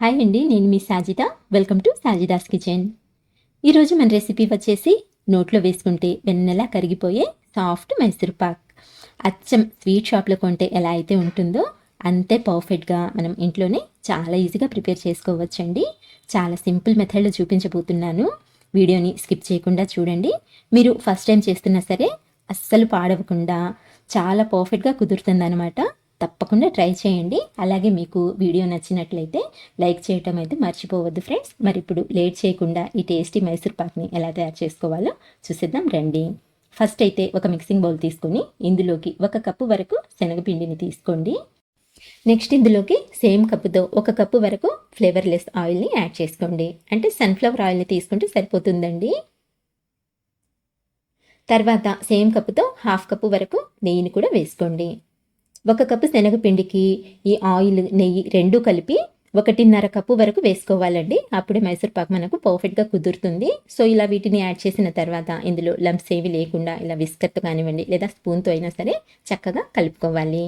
Hi అండి నేను మీ Sajitha welcome to Sajida's kitchen ఈరోజు మన రెసిపీ వచ్చేసి నోట్లో వేసుకుంటే వెన్నెలా కరిగిపోయే సాఫ్ట్ మైసూర్ పాక్. అచ్చం స్వీట్ షాప్లో కొంటే ఎలా అయితే ఉంటుందో అంతే పర్ఫెక్ట్గా మనం ఇంట్లోనే చాలా ఈజీగా ప్రిపేర్ చేసుకోవచ్చండి. చాలా సింపుల్ మెథడ్లో చూపించబోతున్నాను. వీడియోని స్కిప్ చేయకుండా చూడండి. మీరు ఫస్ట్ టైం చేస్తున్నా సరే అస్సలు పాడవకుండా చాలా పర్ఫెక్ట్గా కుదురుతుందనమాట తప్పకుండా ట్రై చేయండి. అలాగే మీకు వీడియో నచ్చినట్లయితే లైక్ చేయటం అయితే మర్చిపోవద్దు ఫ్రెండ్స్. మరి ఇప్పుడు లేట్ చేయకుండా ఈ టేస్టీ మైసూర్ పాక్ని ఎలా తయారు చేసుకోవాలో చూసేద్దాం రండి. ఫస్ట్ అయితే ఒక మిక్సింగ్ బౌల్ తీసుకొని ఇందులోకి ఒక కప్పు వరకు శనగపిండిని తీసుకోండి. నెక్స్ట్ ఇందులోకి సేమ్ కప్పుతో ఒక కప్పు వరకు ఫ్లేవర్లెస్ ఆయిల్ని యాడ్ చేసుకోండి. అంటే సన్ఫ్లవర్ ఆయిల్ని తీసుకుంటే సరిపోతుందండి. తర్వాత సేమ్ కప్పుతో హాఫ్ కప్పు వరకు నెయ్యిని కూడా వేసుకోండి. ఒక కప్పు శనగపిండికి ఈ ఆయిల్ నెయ్యి రెండు కలిపి ఒకటిన్నర కప్పు వరకు వేసుకోవాలండి. అప్పుడే మైసూర్ పాక్ మనకు పర్ఫెక్ట్గా కుదురుతుంది. సో ఇలా వీటిని యాడ్ చేసిన తర్వాత ఇందులో లంప్స్ ఏవి లేకుండా ఇలా విస్కర్తో కానివ్వండి లేదా స్పూన్తో అయినా సరే చక్కగా కలుపుకోవాలి.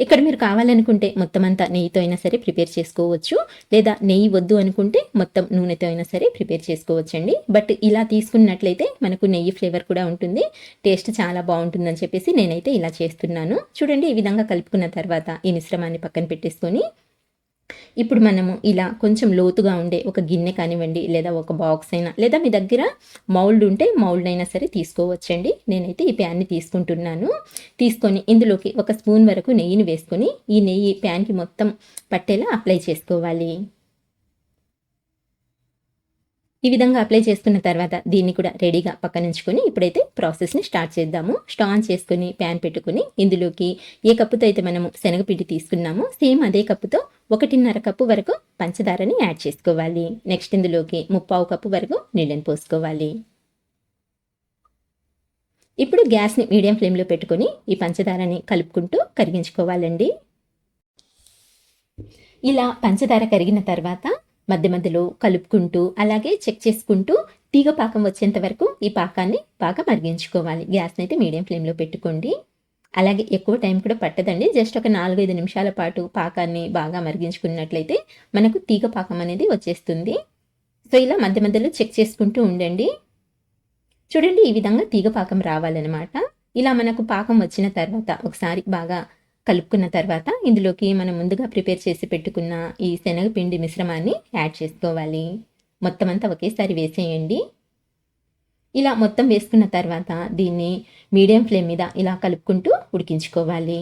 ఇక్కడ మీరు కావాలనుకుంటే మొత్తం అంతా నెయ్యితో అయినా సరే ప్రిపేర్ చేసుకోవచ్చు. లేదా నెయ్యి వద్దు అనుకుంటే మొత్తం నూనెతో అయినా సరే ప్రిపేర్ చేసుకోవచ్చండి. బట్ ఇలా తీసుకున్నట్లయితే మనకు నెయ్యి ఫ్లేవర్ కూడా ఉంటుంది. టేస్ట్ చాలా బాగుంటుందని చెప్పేసి నేనైతే ఇలా చేస్తున్నాను. చూడండి ఈ విధంగా కలుపుకున్న తర్వాత ఈ మిశ్రమాన్ని పక్కన పెట్టేసుకొని ఇప్పుడు మనము ఇలా కొంచెం లోతుగా ఉండే ఒక గిన్నె కానివ్వండి లేదా ఒక బాక్స్ అయినా లేదా మీ దగ్గర మౌల్డ్ ఉంటే మౌల్డ్ అయినా సరే తీసుకోవచ్చండి. నేనైతే ఈ ప్యాన్ని తీసుకుంటున్నాను. తీసుకొని ఇందులోకి ఒక స్పూన్ వరకు నెయ్యిని వేసుకొని ఈ నెయ్యి ప్యాన్కి మొత్తం పట్టేలా అప్లై చేసుకోవాలి. ఈ విధంగా అప్లై చేసుకున్న తర్వాత దీన్ని కూడా రెడీగా పక్కనుంచుకొని ఇప్పుడైతే ప్రాసెస్ని స్టార్ట్ చేద్దాము. స్టాన్ చేసుకుని ప్యాన్ పెట్టుకుని ఇందులోకి ఏ కప్పుతో అయితే మనము శనగపిండి తీసుకున్నామో సేమ్ అదే కప్పుతో ఒకటిన్నర కప్పు వరకు పంచదారని యాడ్ చేసుకోవాలి. నెక్స్ట్ ఇందులోకి ముప్పావు కప్పు వరకు నీళ్ళని పోసుకోవాలి. ఇప్పుడు గ్యాస్ని మీడియం ఫ్లేమ్లో పెట్టుకొని ఈ పంచదారని కలుపుకుంటూ కరిగించుకోవాలండి. ఇలా పంచదార కరిగిన తర్వాత మధ్య మధ్యలో కలుపుకుంటూ అలాగే చెక్ చేసుకుంటూ తీగ పాకం వచ్చేంత వరకు ఈ పాకాన్ని బాగా మరిగించుకోవాలి. గ్యాస్ని అయితే మీడియం ఫ్లేమ్లో పెట్టుకోండి. అలాగే ఎక్కువ టైం కూడా పట్టదండి. జస్ట్ ఒక నాలుగైదు నిమిషాల పాటు పాకాన్ని బాగా మరిగించుకున్నట్లయితే మనకు తీగ పాకం అనేది వచ్చేస్తుంది. సో ఇలా మధ్య మధ్యలో చెక్ చేసుకుంటూ ఉండండి. చూడండి ఈ విధంగా తీగ పాకం రావాలన్నమాట. ఇలా మనకు పాకం వచ్చిన తర్వాత ఒకసారి బాగా కలుపుకున్న తర్వాత ఇందులోకి మనం ముందుగా ప్రిపేర్ చేసి పెట్టుకున్న ఈ శనగపిండి మిశ్రమాన్ని యాడ్ చేసుకోవాలి. మొత్తం అంతా ఒకేసారి వేసేయండి. ఇలా మొత్తం వేసుకున్న తర్వాత దీన్ని మీడియం ఫ్లేమ్ మీద ఇలా కలుపుకుంటూ ఉడికించుకోవాలి.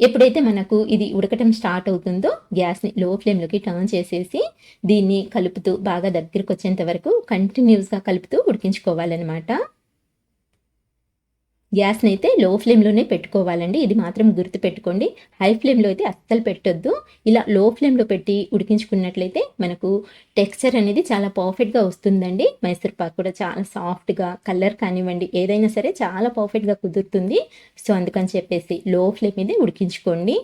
ఎప్పుడైతే మనకు ఇది ఉడకటం స్టార్ట్ అవుతుందో గ్యాస్ని లో ఫ్లేమ్లోకి టర్న్ చేసేసి దీన్ని కలుపుతూ బాగా దగ్గరకు వచ్చేంత వరకు కంటిన్యూస్గా కలుపుతూ ఉడికించుకోవాలన్నమాట. గ్యాస్ని అయితే లో ఫ్లేమ్లోనే పెట్టుకోవాలండి. ఇది మాత్రం గుర్తు పెట్టుకోండి హై ఫ్లేమ్లో అయితే అస్సలు పెట్టొద్దు. ఇలా లో ఫ్లేమ్లో పెట్టి ఉడికించుకున్నట్లయితే మనకు టెక్స్చర్ అనేది చాలా పర్ఫెక్ట్గా వస్తుందండి. మైసూర్ పాక్ కూడా చాలా సాఫ్ట్గా కలర్ కానివ్వండి ఏదైనా సరే చాలా పర్ఫెక్ట్గా కుదురుతుంది. సో అందుకని చెప్పేసి లో ఫ్లేమ్ మీదే ఉడికించుకోండి.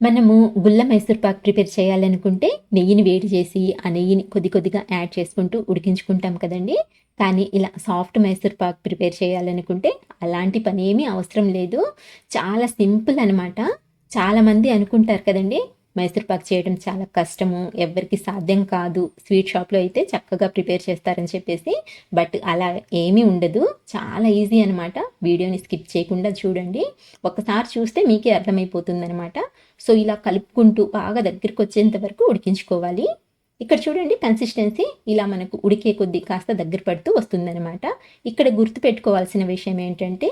మనము గుల్ల మైసూర్ పాక్ ప్రిపేర్ చేయాలనుకుంటే నెయ్యిని వేడి చేసి ఆ నెయ్యిని కొద్ది కొద్దిగా యాడ్ చేసుకుంటూ ఉడికించుకుంటాం కదండి. కానీ ఇలా సాఫ్ట్ మైసూర్ పాక్ ప్రిపేర్ చేయాలనుకుంటే అలాంటి పని ఏమీ అవసరం లేదు. చాలా సింపుల్ అనమాట చాలామంది అనుకుంటారు కదండి మైసూర్ పాక్ చేయడం చాలా కష్టము ఎవరికి సాధ్యం కాదు. స్వీట్ షాప్లో అయితే చక్కగా ప్రిపేర్ చేస్తారని చెప్పేసి బట్ అలా ఏమీ ఉండదు. చాలా ఈజీ అనమాట వీడియోని స్కిప్ చేయకుండా చూడండి. ఒకసారి చూస్తే మీకే అర్థమైపోతుంది అనమాట సో ఇలా కలుపుకుంటూ బాగా దగ్గరికి వచ్చేంత వరకు ఉడికించుకోవాలి. ఇక్కడ చూడండి కన్సిస్టెన్సీ ఇలా మనకు ఉడికే కొద్దీ కాస్త దగ్గర పడుతూ వస్తుందన్నమాట. ఇక్కడ గుర్తుపెట్టుకోవాల్సిన విషయం ఏంటంటే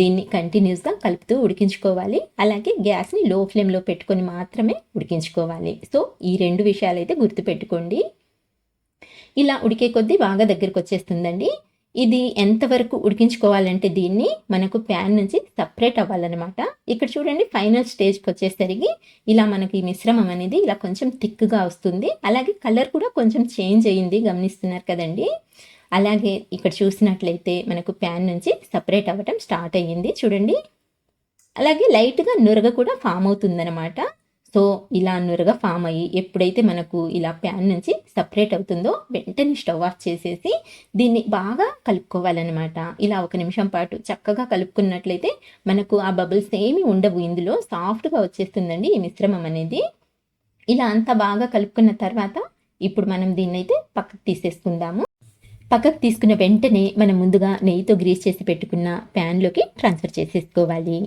దీన్ని కంటిన్యూస్గా కలుపుతూ ఉడికించుకోవాలి. అలాగే గ్యాస్ని లో ఫ్లేమ్లో పెట్టుకొని మాత్రమే ఉడికించుకోవాలి. సో ఈ రెండు విషయాలు అయితే గుర్తుపెట్టుకోండి. ఇలా ఉడికే కొద్దీ బాగా దగ్గరకు వచ్చేస్తుందండి. ఇది ఎంతవరకు ఉడికించుకోవాలంటే దీన్ని మనకు ప్యాన్ నుంచి సపరేట్ అవ్వాలన్నమాట. ఇక్కడ చూడండి ఫైనల్ స్టేజ్కి వచ్చేసరికి ఇలా మనకి మిశ్రమం అనేది ఇలా కొంచెం థిక్గా వస్తుంది. అలాగే కలర్ కూడా కొంచెం చేంజ్ అయ్యింది గమనిస్తున్నారు కదండి. అలాగే ఇక్కడ చూసినట్లయితే మనకు ప్యాన్ నుంచి సపరేట్ అవ్వటం స్టార్ట్ అయ్యింది. చూడండి. అలాగే లైట్గా నురగ కూడా ఫామ్ అవుతుందన్నమాట. సో ఇలా నురగ ఫామ్ అయ్యి ఎప్పుడైతే మనకు ఇలా ప్యాన్ నుంచి సపరేట్ అవుతుందో వెంటనే స్టవ్ ఆఫ్ చేసేసి దీన్ని బాగా కలుపుకోవాలన్నమాట. ఇలా ఒక నిమిషం పాటు చక్కగా కలుపుకున్నట్లయితే మనకు ఆ బబుల్స్ ఏమి ఉండవు. ఇందులో సాఫ్ట్గా వచ్చేస్తుందండి ఈ మిశ్రమం అనేది. ఇలా అంతా బాగా కలుపుకున్న తర్వాత ఇప్పుడు మనం దీన్ని అయితే పక్కకు తీసేసుకుందాము. పక్కకు తీసుకున్న వెంటనే మనం ముందుగా నెయ్యితో గ్రీస్ చేసి పెట్టుకున్న ప్యాన్లోకి ట్రాన్స్ఫర్ చేసేసుకోవాలి.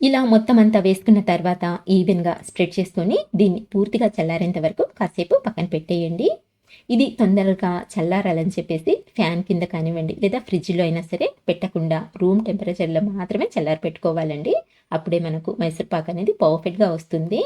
ఇలా మొత్తం అంతా వేసుకున్న తర్వాత ఈవెన్గా స్ప్రెడ్ చేసుకొని దీన్ని పూర్తిగా చల్లారేంత వరకు కాసేపు పక్కన పెట్టేయండి. ఇది తొందరగా చల్లారాలని చెప్పేసి ఫ్యాన్ కింద కానివ్వండి లేదా ఫ్రిడ్జ్లో అయినా సరే పెట్టకుండా రూమ్ టెంపరేచర్లో మాత్రమే చల్లారి పెట్టుకోవాలండి. అప్పుడే మనకు మైసూర్పాక్ అనేది పర్ఫెక్ట్గా వస్తుంది.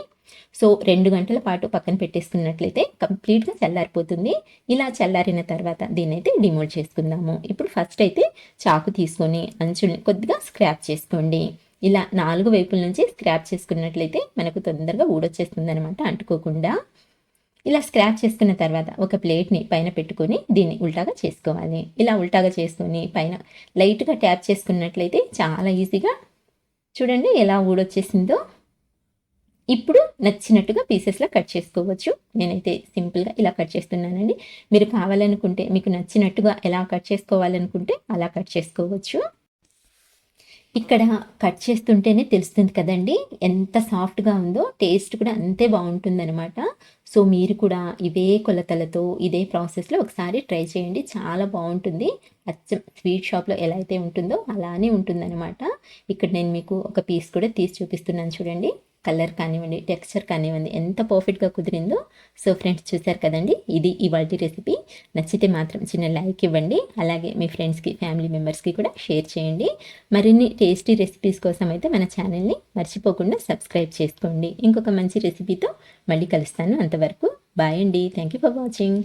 సో రెండు గంటల పాటు పక్కన పెట్టేసుకున్నట్లయితే కంప్లీట్గా చల్లారిపోతుంది. ఇలా చల్లారిన తర్వాత దీన్ని అయితే డిమోల్డ్ చేసుకుందాము. ఇప్పుడు ఫస్ట్ అయితే చాకు తీసుకొని అంచుల్ని కొద్దిగా స్క్రాప్ చేసుకోండి. ఇలా నాలుగు వైపుల నుంచి స్క్రాప్ చేసుకున్నట్లయితే మనకు తొందరగా ఊడొచ్చేస్తుంది అనమాట అంటుకోకుండా. ఇలా స్క్రాచ్ చేసుకున్న తర్వాత ఒక ప్లేట్ని పైన పెట్టుకొని దీన్ని ఉల్టాగా చేసుకోవాలి. ఇలా ఉల్టాగా చేసుకొని పైన లైట్గా ట్యాప్ చేసుకున్నట్లయితే చాలా ఈజీగా చూడండి ఎలా ఊడొచ్చేసిందో. ఇప్పుడు నచ్చినట్టుగా పీసెస్లా కట్ చేసుకోవచ్చు. నేనైతే సింపుల్గా ఇలా కట్ చేస్తున్నానండి. మీరు కావాలనుకుంటే మీకు నచ్చినట్టుగా ఎలా కట్ చేసుకోవాలనుకుంటే అలా కట్ చేసుకోవచ్చు. ఇక్కడ కట్ చేస్తుంటేనే తెలుస్తుంది కదండి ఎంత సాఫ్ట్గా ఉందో టేస్ట్ కూడా అంతే బాగుంటుందన్నమాట. సో మీరు కూడా ఇవే కొలతలతో ఇదే ప్రాసెస్లో ఒకసారి ట్రై చేయండి. చాలా బాగుంటుంది. అచ్చం స్వీట్ షాప్లో ఎలా అయితే ఉంటుందో అలానే ఉంటుందన్నమాట. ఇక్కడ నేను మీకు ఒక పీస్ కూడా తీసి చూపిస్తున్నాను చూడండి. కలర్ కానివ్వండి టెక్స్చర్ కానివ్వండి ఎంత పర్ఫెక్ట్గా కుదిరిందో. సో ఫ్రెండ్స్ చూశారు కదండి ఇది ఇవాళ రెసిపీ. నచ్చితే మాత్రం చిన్న లైక్ ఇవ్వండి అలాగే మీ ఫ్రెండ్స్కి ఫ్యామిలీ మెంబర్స్కి కూడా షేర్ చేయండి. మరిన్ని టేస్టీ రెసిపీస్ కోసం అయితే మన ఛానల్ని మర్చిపోకుండా సబ్స్క్రైబ్ చేసుకోండి. ఇంకొక మంచి రెసిపీతో మళ్ళీ కలుస్తాను అంతవరకు. బాయ్ అండి థ్యాంక్ యూ ఫర్ వాచింగ్.